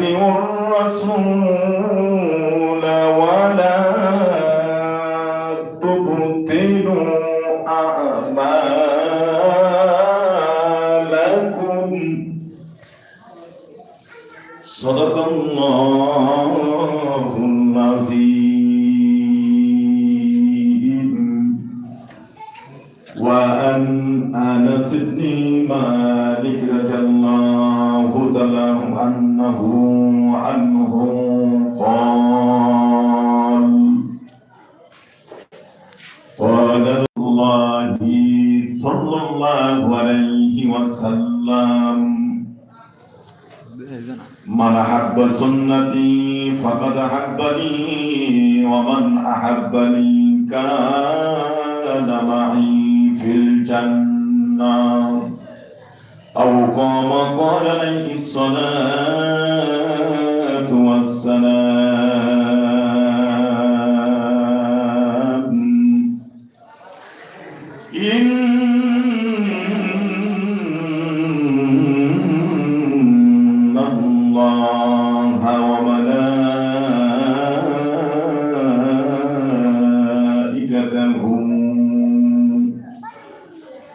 والرسول صلى الله عليه وسلم. من أحب سنتي فقد أحبني ومن أحبني كان معي في الجنة. أو قام قال عليه الصلاة والسلام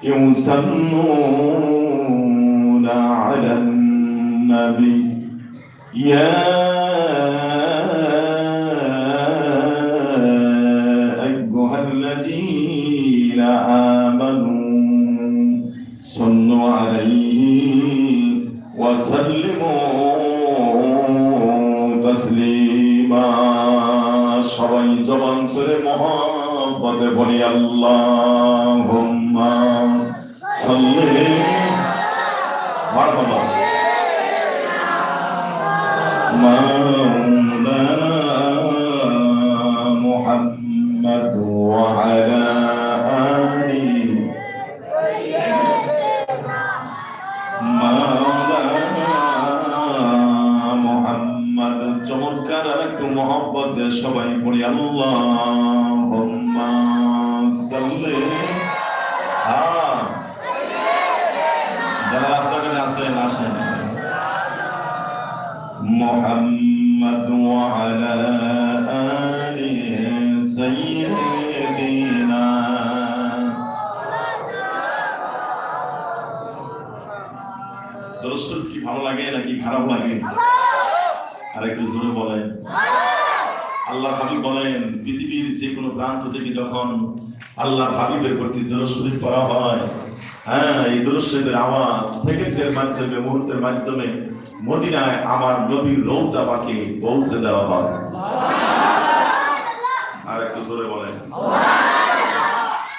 يصلون على النبي يا أيها الذين آمنوا صلوا عليه وسلموا تسليما সবাই জবান ছেড়ে মহব্বতে বলি আল্লাহুম্মা সাল্লি মারহাবা مولانا محمد وعلى آله মাওলানা মুহাম্মদ চমৎকার আর একটু মহব্বত দিয়ে সবাই পড়ি আল্লাহুম্মা হাবিবের প্রতি দরশরীফ করা হয়। হ্যাঁ এই দরশরীফের আওয়াজ সেকেন্ডের মাধ্যমে মুহূর্তের মাধ্যমে মদিনায় আমার নবীর রৌজা পাকে পৌঁছে দেওয়া হয়। আর একটু জোরে বলেন।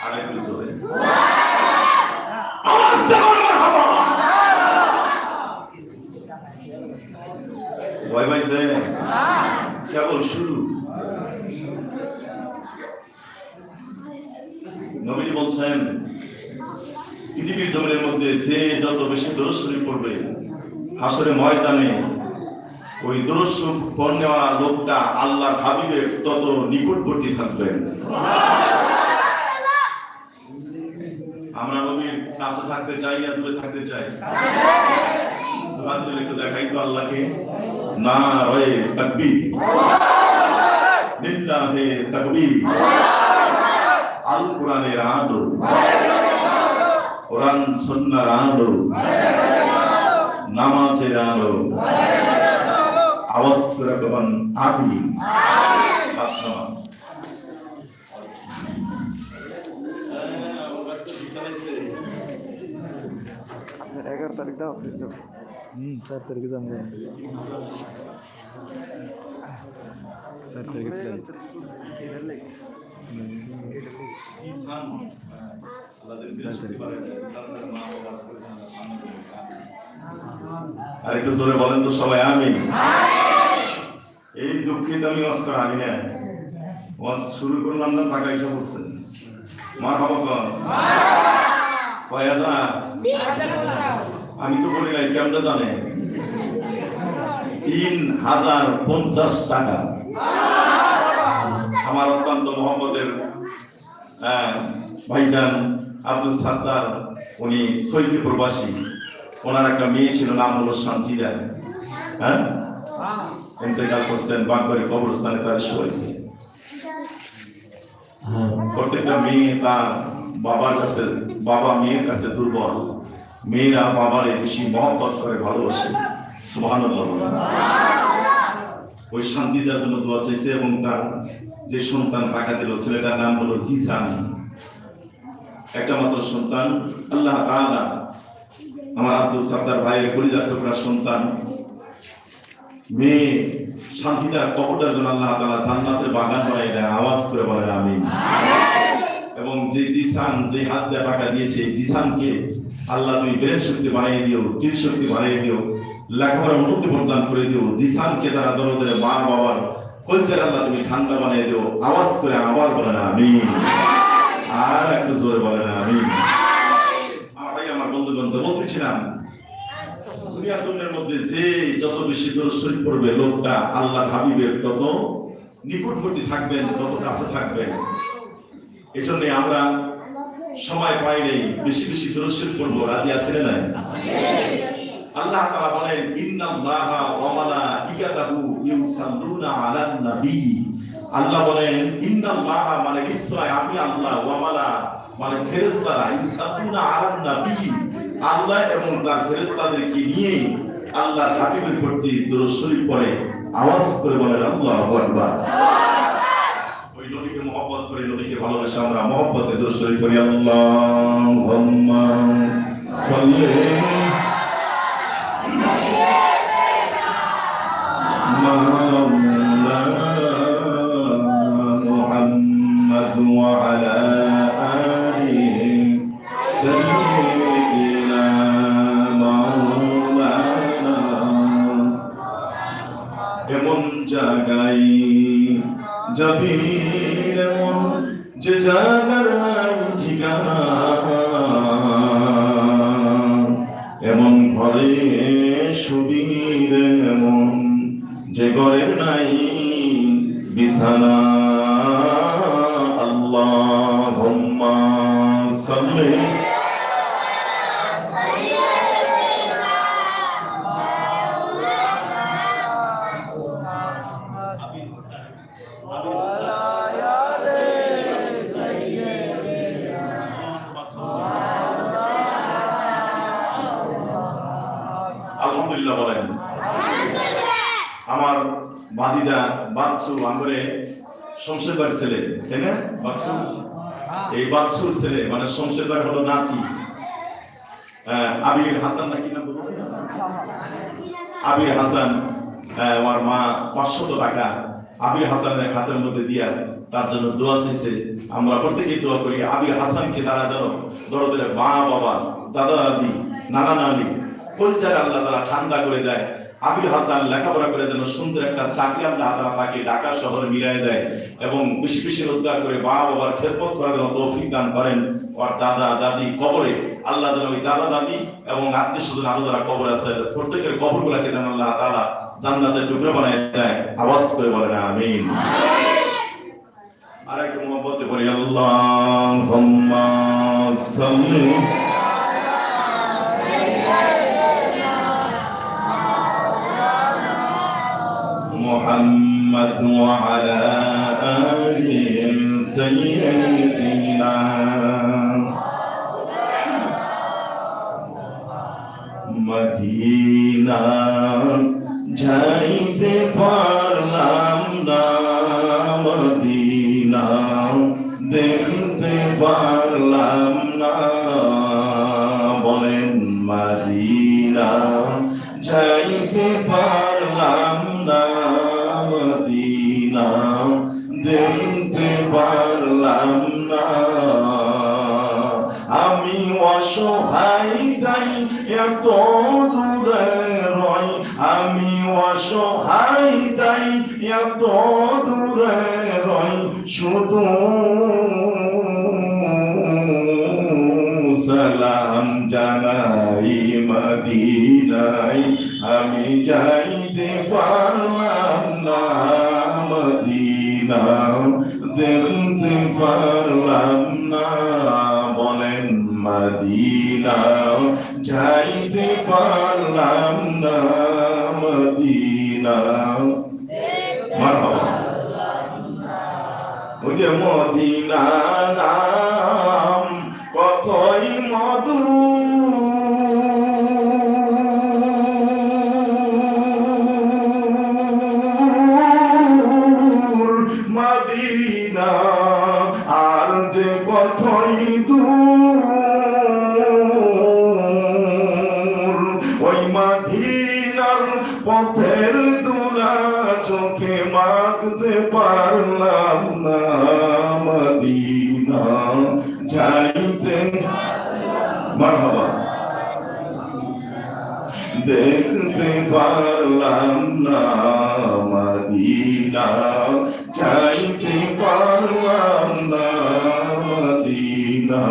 আর একটু জোরে। আওয়াজ দাও ভয় পাইছে কেবল শুরু। নবীজি বলছেন পৃথিবীর জমিনের মধ্যে যে যত বেশি দরশ্বরী পড়বে, হাসরে ময়দানে ওই দরস্ব নেওয়া লোকটা আল্লাহ হাবিবের তত নিকটবর্তী থাকবেন আমরা নবীর কাছে থাকতে চাই আর দূরে থাকতে চাই। একটু দেখাই তো আল্লাহকে। না রয়ে তাকবীর। লিল্লাহে তাকবীর। আল কোরআনের আলো কোরআন সুন্নাহর আলো নামাজের আলো আওয়াজ করে কখন আবি সাতনামা এগারো তারিখ দাও হুম চার তারিখে যাব চার তারিখে flight। আর একটু জোরে বলেন তো সবাই আমি এই দুঃখিত আমি অস্কার আনি না ওয়াজ শুরু করলাম না টাকা এসে পড়ছে মার বাবা কর আমি তো বলি নাই, কেমন জানে? তিন হাজার পঞ্চাশ টাকা। আমার অত্যন্ত মোহাম্মদের ভাইজান আব্দুল সাত্তার, উনি সৈতি প্রবাসী। ওনার একটা মেয়ে ছিল, নাম হলো শান্তিদা। হ্যাঁ? ইন্তেকাল করছেন বাগবাড়ি কবরস্থানে তার শোয়েছে। প্রত্যেকটা মেয়ে তার বাবার কাছে, বাবা মেয়ের কাছে দুর্বল। মেয়েরা বাবারে বেশি মহব্বত করে, ভালোবাসে। সুবহানাল্লাহ। ওই শান্তি যার জন্য দোয়া চাইছে এবং তার যে সন্তান টাকা দিল, ছেলেটার নাম হলো জিসান একটা মাত্র সন্তান। আল্লাহ তাআলা আমার আব্দুল সাত্তার ভাইয়ের পরিজাত টুকরা সন্তান। মেয়ে শান্তিটা কবরটার জন্য আল্লাহ তাআলা জান্নাতের বাগান বানিয়ে দেয়, আওয়াজ করে বলেন, আমিন। এবং যে জিসান যে হাত দিয়ে টাকা দিয়েছে জিসানকে আল্লাহ তুমি ব্রেন শক্তি বানিয়ে দিও, চির শক্তি বানিয়ে দিও, লেখাপড়ার উন্নতি প্রদান করে দিও। জিসানকে তারা দরে দরে মা বাবার কলচার আল্লাহ তুমি ঠান্ডা বানিয়ে দিও, আওয়াজ করে আবার বলেন আমিন। আর একটু জোরে আমিন। আমার ভাই, আমার বন্ধু বান্ধব বলতেছিলাম, দুনিয়ার দুনিয়ার মধ্যে যে যত বেশি দূর শরীর পড়বে লোকটা আল্লাহ হাবিবের তত নিকটবর্তী থাকবেন, তত কাছে থাকবেন। জন্য আমরা সময় পাই নেই, বেশি বেশি দূরশীল করব রাজি আছে না? আল্লাহ তাআলা বলেন, ইন্নাল্লাহা ওয়া মালাইকাতাহু ইউসাল্লুনা আলান নবী। আল্লাহ বলেন, ইন্নাল্লাহা মানে নিশ্চয় আমি আল্লাহ ওয়া মালা মানে ফেরেশতারা ইউসাল্লুনা আলান নবী। আল্লাহ এবং তার ফেরেশতাদেরকে নিয়ে আল্লাহ হাবিবের প্রতি দরুদ শরীফ পড়ে, আওয়াজ করে বলেন, আল্লাহু আকবার। ওই নবীকে মহব্বত করে, নবীকে ভালোবাসে আমরা মহব্বতে দরুদ শরীফ করি আল্লাহুম্মা সাল্লি সালাম শমশেরবার ছেলে তাই না? বাচ্চু এই বাচ্চুর ছেলে মানে শমশেরবার হলো নাতি। আহ, আবির হাসান নাকি না? আবির হাসান আমার মা পাঁচশত টাকা আবির হাসানের হাতের মধ্যে দিয়া তার জন্য দোয়া চেয়েছে। আমরা প্রত্যেকেই দোয়া করি আবির হাসানকে তারা যেন দরদের মা বাবা দাদা দাদি নানা নানি কলচার আল্লাহ তারা ঠান্ডা করে দেয়। আবির হাসান লেখাপড়া করে যেন সুন্দর একটা চাকরি আল্লাহ তারা তাকে ঢাকা শহরে মিলাই দেয় এবং বেশি বেশি রোজগার করে মা বাবার খেদমত করার জন্য তৌফিক দান করেন। ওর দাদা, দাদি কবরে আল্লাহ যেন ওই দাদা, দাদি এবং আত্মীয় স্বজন আরও যারা কবর আছে, প্রত্যেকের কবর গুলাকে যেন আল্লাহ তারা জান্নাতের টুকরো বানায় দেয়। আওয়াজ করে বলেন, আমিন। আর একটু মোহাম্মতে পড়ি আল্লাহুম্মা محمد وعلى آلهم سيدنا. مدينة جايد শুধু সালাম জানাই মদিনাই আমি যাইতে পারলাম না মদিনা দেখতে পারলাম মদিনা আর যে কতই দূর, ওই মদিনার পথের দুলা চোখে মাখতে পারলাম না দেখতে পারলাম না, মদিনা যাইতে পারলাম না মদিনা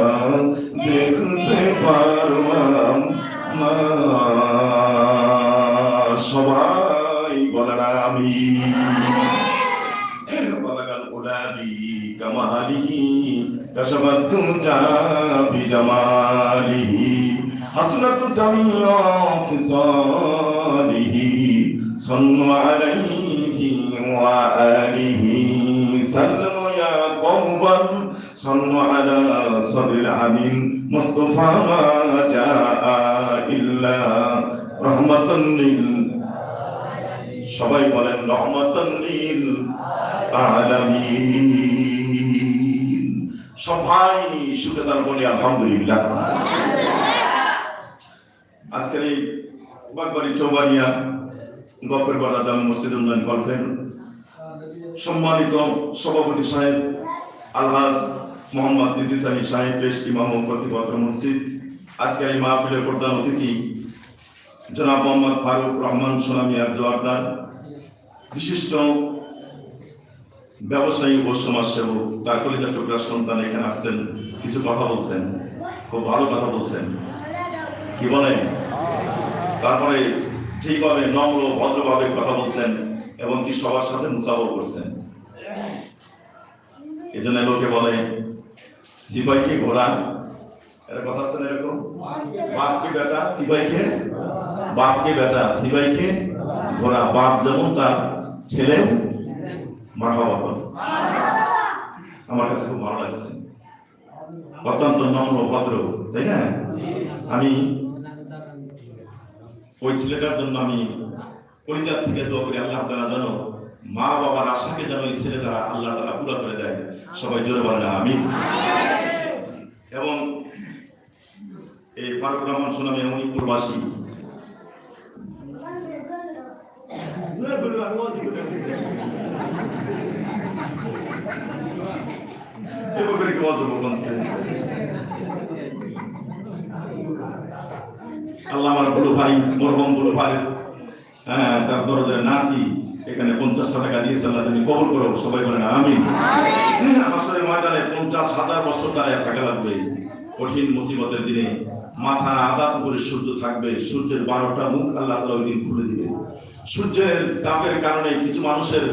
দেখতে পারলাম না সবাই বলেন আমি بلغ الأولى بكماله كشف الدجى بجماله حسنت جميع خصاله صلوا عليه وآله سلموا يا قوما صلوا على صدر العمين مصطفى ما جاء إلا رحمة لل সবাই বলেন রহমতান লিল আলামিন সবাই সুখে তার বলি আলহামদুলিল্লাহ আজকের এই বাগবাড়ি চৌবাড়িয়া গল্পের গড়া জামে মসজিদ উন্নয়ন গল্পের সম্মানিত সভাপতি সাহেব, আলহাজ মোহাম্মদ দিদি সাহি সাহেব পেশ ইমাম ও কর্তৃপক্ষ মসজিদ। আজকের এই মাহফিলের প্রধান অতিথি, জনাব মোহাম্মদ ফারুক রহমান সোনামিয়ার জোয়ারদার, বিশিষ্ট ব্যবসায়ী ও সমাজসেবক, তার কলিজা টুকরা সন্তান এখানে আসছেন, কিছু কথা বলছেন, খুব ভালো কথা বলছেন। কি বলেন? তারপরে ঠিকভাবে নম্র ভদ্রভাবে কথা বলছেন এবং কি সবার সাথে মুসাফা করছেন? এই জন্য লোকে বলে সিপাইকে ঘোড়া? এর কথা আছে এরকম? বাপকে বেটা? সিপাইকে বাপকে বেটা? সিপাইকে ঘোড়া। বাপ যেমন তার ছেলে মারহাবা বলে। আমার কাছে খুব ভালো লাগছে। অত্যন্ত নম্র, ভদ্র, তাই না? আমি ওই ছেলেটার জন্য আমি পরিচার থেকে দোয়া করি আল্লাহ তালা যেন মা বাবার আশাকে যেন এই ছেলে তারা আল্লাহ তালা পুরো করে দেয়। সবাই জোরে বলে আমি এবং এই ফারুক রহমান সুনামে প্রবাসী। আল্লাহ আমার বড় ভাই মরহম বড় ভাই। হ্যাঁ তার দরদের নাতি এখানে পঞ্চাশটা টাকা দিয়েছে আল্লাহ তুমি কবল করো সবাই বলেন আমি আসলে ময়দানে পঞ্চাশ হাজার বছর দাঁড়ায় থাকা লাগবে। কঠিন মুসিবতের দিনে মাথা আঘাত করে সূর্য থাকবে সূর্যের বারোটা মুখ আল্লাহ তালা ওই দিন খুলে দিবে। সূর্যের তাপের কারণে কিছু মানুষের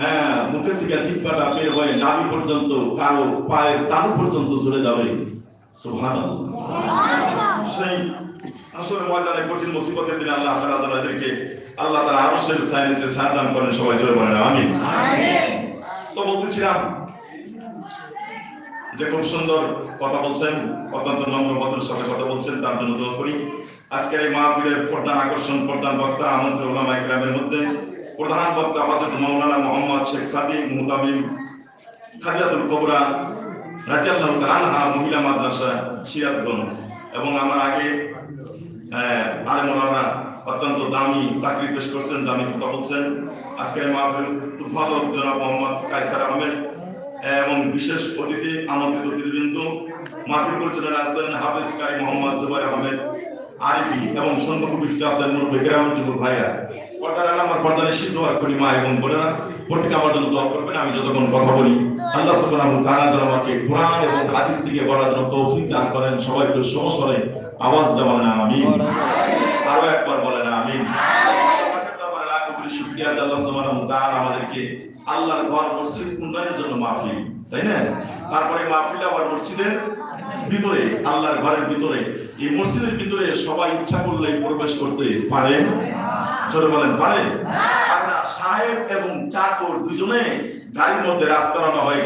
হ্যাঁ মুখের থেকে জিব্বাটা বের হয়ে নাভি পর্যন্ত কারও পায়ের তালু পর্যন্ত চলে যাবে। সুহান সেই আসলে ময়দানে কঠিন মুসিবতের দিনে আল্লাহ তাআলা তাদেরকে আল্লাহ তাআলা আরশের সাইন্সে সাহায্য করেন সবাই জোরে বলেন আমিন। তো বলতেছিলাম যে খুব সুন্দর কথা বলছেন অত্যন্ত নম্র ভদ্রের সাথে কথা বলছেন তার জন্য দোয়া করি। আজকের এই মাহফিলের প্রধান আকর্ষণ প্রধান বক্তা আমন্ত্রণ ওলামা ইকরামের মধ্যে প্রধান বক্তা হযরত মাওলানা মোহাম্মদ শেখ সাদি মুহতামিম খাদিজাতুল কবরা রাজিয়াল্লাহু তাআলা মহিলা মাদ্রাসা সিরাজগঞ্জ। এবং আমার আগে আহ, আলেম ওলামারা অত্যন্ত দামি চাকরি পেশ করছেন, দামি কথা বলছেন। আজকের মাহফিল জনাব মোহাম্মদ কায়সার আহমেদ এবং বিশেষ অতিথি আমন্ত্রিত অতিথিবৃন্দ, মাহফিল পরিচালনা আছেন হাফিজ কারি মোহাম্মদ জুবাইর আহমেদ, আরিফি এবং সন্ধ্যপুষ্ট আছেন মুরব্বী গ্রাম যুবক ভাইয়া পর্দার আমার পর্দা নিষিদ্ধ, আর করি মা এবং বোনেরা, প্রত্যেকে আমার জন্য দোয়া করবেন, আমি যতক্ষণ কথা বলি। আল্লাহ আমাকে কোরআন এবং হাদিস থেকে বলার জন্য তৌফিক দান করেন সবাই একটু আওয়াজ দেওয়া না আরও একবার সাহেব এবং গাড়ির মধ্যে হয়ে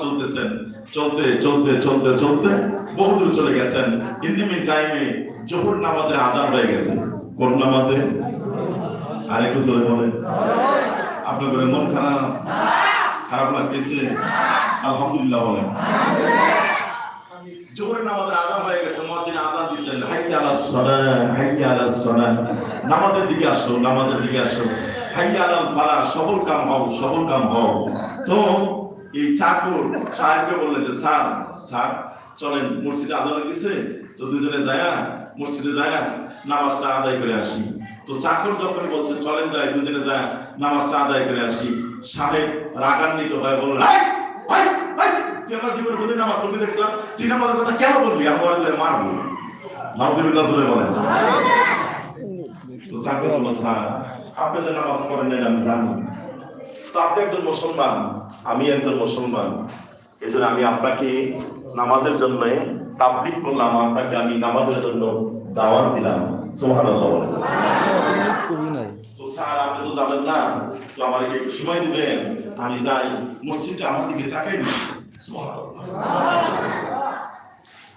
চলতেছেন। চলতে চলতে চলতে চলতে বহুদূর চলে গেছেন। ইন্দিমিন টাইমে জোহর নামাজের আদান হয়ে গেছে। কোন নামাজে? আর একটু চলে বলেন। আপনাদের মন খারাপ? খারাপ লাগতেছে? আলহামদুলিল্লাহ বলেন। নামাজের দিকে নামাজের দিকে সবল কাম কাম তো এই যে মসজিদে দুজনে যায় মসজিদে যায় না নামাজটা আদায় করে আসি। তো চাকর যখন বলছে চলেন যাই দুজনে যায় নামাজটা আদায় করে আসি। সাহেব রাগান্বিত হয়ে বললেন "এই, এই, এই, তুই আমার জীবনে কোনদিন নামাজ বলে বলল যে নামাজ পড়েন নাই আমি তো আপনি একজন আমি একজন মুসলমান। এই জন্য আমি আপনাকে নামাজের জন্য তাবলিক করলাম আপনাকে আমি নামাজের জন্য দাওয়াত দিলাম? সুবহানাল্লাহ বলেন মিস তো স্যার আপনি তো জানেন না তো আমার একটু সময় দিবেন আমি যাই। মসজিদে আমার দিকে তাকাই না।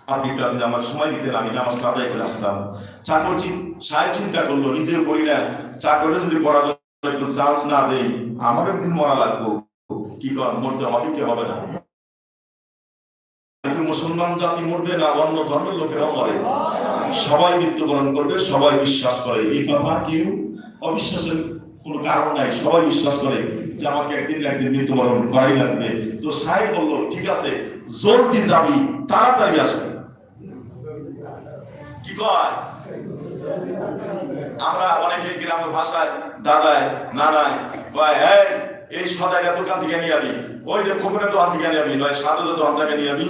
আপনি একটু আপনি আমার সময় দিতেন আমি আদায় করে আসতাম চাকর সাহেব চিন্তা করল নিজেও করি না। চাকরে যদি পড়া একটু চান্স না আমার একদিন মরা লাগবো। কি কর মরতে হবে কি হবে না? মুসলমান জাতি মরবে না, অন্য ধর্মের লোকেরাও মরে। সবাই মৃত্যুবরণ করবে, সবাই বিশ্বাস করে। এই কথা কেউ অবিশ্বাসের কোনো কারণ নাই। সবাই বিশ্বাস করে যে আমাকে একদিন একদিন মৃত্যুবরণ করাই লাগবে। তো সাহেব বলল, ঠিক আছে, জলদি যাবি, তাড়াতাড়ি আসবে। কি কয়? আমরা অনেকে গ্রামের ভাষায়, দাদায়, নানায় কয়, এই এই সদাইটা দোকান থেকে নিয়ে আবি। ওই যে খোকনের দোকান থেকে নিয়ে আবি, নয় সাদুদের দোকান থেকে নিয়ে আবি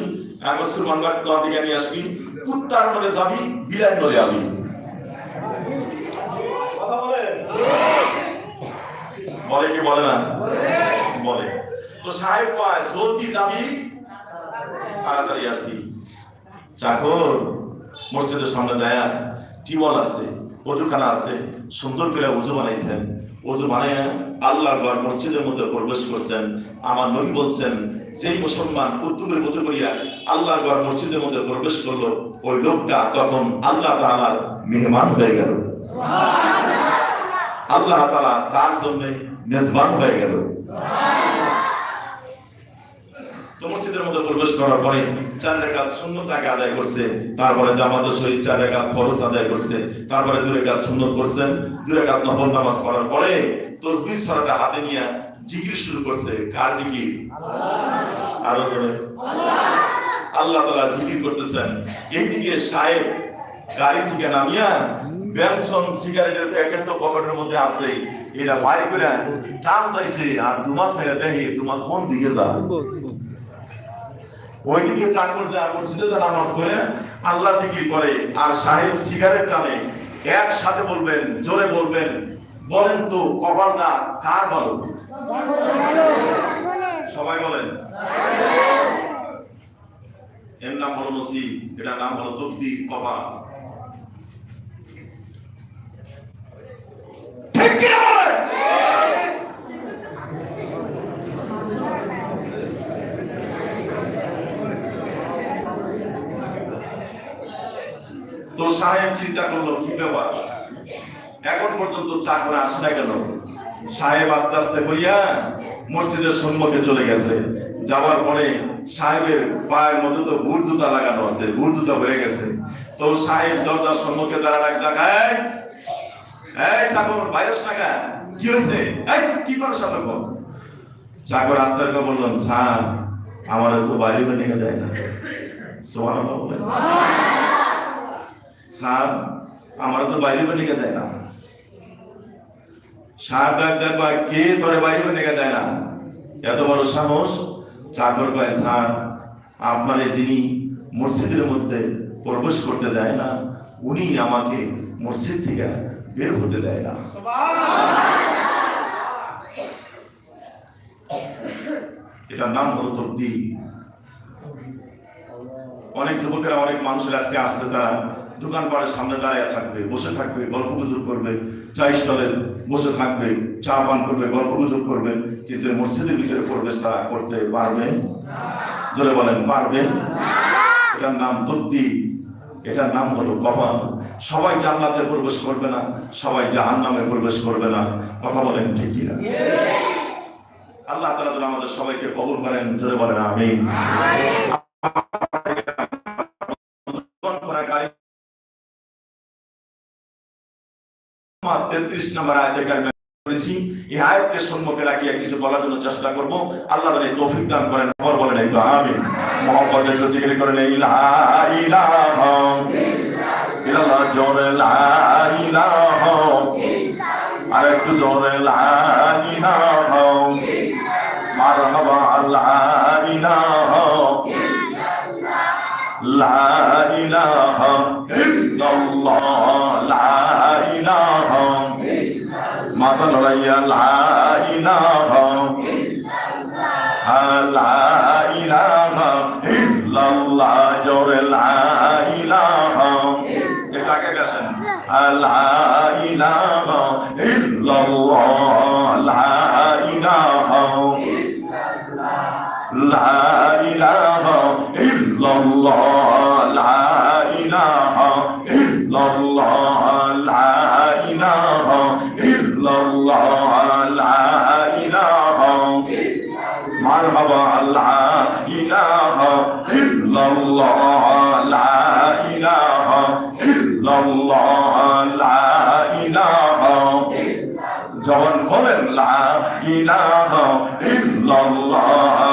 আগস্তুর মানবার দোকান থেকে নিয়ে আসবি, কুত্তার নড়ে যাবি বিলাই আবি কথা বলে? কি বলে না? বলে। তো সাহেব কয়, জলদি যাবি, তাড়াতাড়ি আসবি। চাকর, মসজিদের সামনে দেয়া টিউবওয়েল আছে, অজুখানা আছে, সুন্দর করে উজু বানাইছেন। উজু মানে আল্লাহর ঘর মসজিদের মধ্যে প্রবেশ করছেন। আমার নবী বলছেন যেই মুসলমান কুতুবের মতো করিয়া আল্লাহর ঘর মসজিদের মধ্যে প্রবেশ করল ওই লোকটা তখন আল্লাহ তাআলার মেহমান হয়ে গেল। আল্লাহ তালা তার জন্য মেজবান হয়ে গেল। মসজিদের মধ্যে প্রবেশ করার পরে চার আদায় করছে, তারপরে জামাতের চার খরচ আদায় করছে, তারপরে সুন্নত করছেন রেখাত নফল নামাজ পরে তসবিহ সরাটা হাতে নিয়ে জিকির শুরু করছে। কার জিকির? আরও আল্লাহ তাআলা জিকির করতেছেন। এইদিকে সাহেব গাড়ি থেকে নামিয়া ব্যঞ্জন সিগারেটের প্যাকেট পকেটের মধ্যে আছে, এটা বাইরে করে টান দিয়েছে আর দুমাস ছেড়ে দেখে তোমার কোন দিকে যা ওইদিকে চাকর যায় মসজিদে নামাজ পড়ে, আল্লাহ জিকির করে। আর সাহেব সিগারেট টানে। একসাথে বলবেন, জোরে বলবেন, বলেন তো কবার না, কার বলো সবাই বলেন। এর নাম হলো নসিব, এটার নাম হলো তকদি কপাল। ঠিক সাহেব চিন্তা করল, কি ব্যাপার? এখন পর্যন্ত চাকরা আসে না কেন? সাহেব আস্তে আস্তে করিয়া মসজিদের সম্মুখে চলে গেছে। যাওয়ার পরে সাহেবের পায়ের মধ্যে তো ভুল জুতা লাগানো আছে, ভুল জুতা হয়ে গেছে। তো সাহেব দরজার সম্মুখে দাঁড়া দেখায় এই চাকর, বাইরের টাকা কি হয়েছে? এই, কি করো সামনে চাকর আস্তে বললাম স্যার আমার তো বাইরে বেরিয়ে দেয় না? সোমান স্যার আমার তো বাইরে বেরিয়ে দেয় না? সার ডাক ডাক বা কে তোরে বাইরে বেরিয়ে দেয় না? এত বড় সাহস, চাকর কয়, স্যার, আপনারে যিনি মসজিদের মধ্যে প্রবেশ করতে দেয় না, উনি আমাকে মসজিদ থেকে বের হতে দেয় না। এটার নাম হলো তকদি অনেক যুবকেরা, অনেক মানুষের আজকে আসছে, তারা দোকান পাড়ের সামনে দাঁড়িয়ে থাকবে, বসে থাকবে, গল্প গুজব করবে, চা স্টলে বসে থাকবে, চা পান করবে, গল্প গুজব করবে, কিন্তু মসজিদের ভিতরে প্রবেশ তারা করতে পারবে? জোরে বলেন, পারবে? এটার নাম তদ্দি এটার নাম হলো কপাল। সবাই জান্নাতে প্রবেশ করবে না, সবাই জাহান নামে প্রবেশ করবে না। কথা বলেন ঠিক কিনা? আল্লাহ তালা আমাদের সবাইকে কবুল করেন ধরে বলেন আমি তেত্রিশ নম্বর আয়তে করেছি এই আয়াতকে সম্মুখে রাখিয়ে কিছু বলার জন্য চেষ্টা করব। আল্লাহ এই তৌফিক দান করেন। খবর বলেন একটু আমি মোহাম্মদের যদি করেন ইলাহা ইলাহা ইলাল্লাহ জোরে, লা ইলাহা। আর একটু জোরে, লা ইলাহা। মারহাবা, লা ইলাহা। লা ইলাহা ইল্লাল্লাহ, লা ইলাহা মাথা লড়াইয়া লা ইলাহা লা ইলাহা ইল্লাল্লাহ, জোরে লা ইলাহা এটাকে গেছেন। লা ইলাহা ইল্লাল্লাহ, লা ইলাহা লা ইলাহা ইল্লাল্লাহ, লা ইলাহা ইল্লাল্লাহ, লা ইলাহা ইল্লাল্লাহ, লা ইলাহা মারহাবা, লা ইলাহা ইল্লাল্লাহ, লা ইলাহা ইল্লাল্লাহ, লা ইলাহা যখন বলেন লা ইলাহা ইল্লাল্লাহ।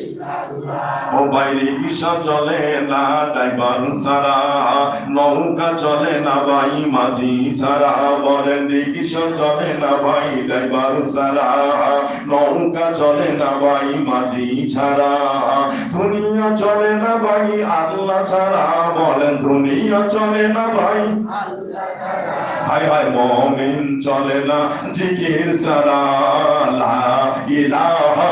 ও বাইরে কিসা চলে না ড্রাইভার সারা। নৌকা চলে না ভাই, মাঝি সারা। বলেন রিক্সা চলে না ভাই ড্রাইভার সারা। নৌকা চলে না ভাই, মাঝি ছাড়া। দুনিয়া চলে না ভাই, আল্লাহ ছাড়া। বলেন দুনিয়া চলে না ভাই। হায় হায়, মমিন চলে না, জিকির সারা লা ইলাহা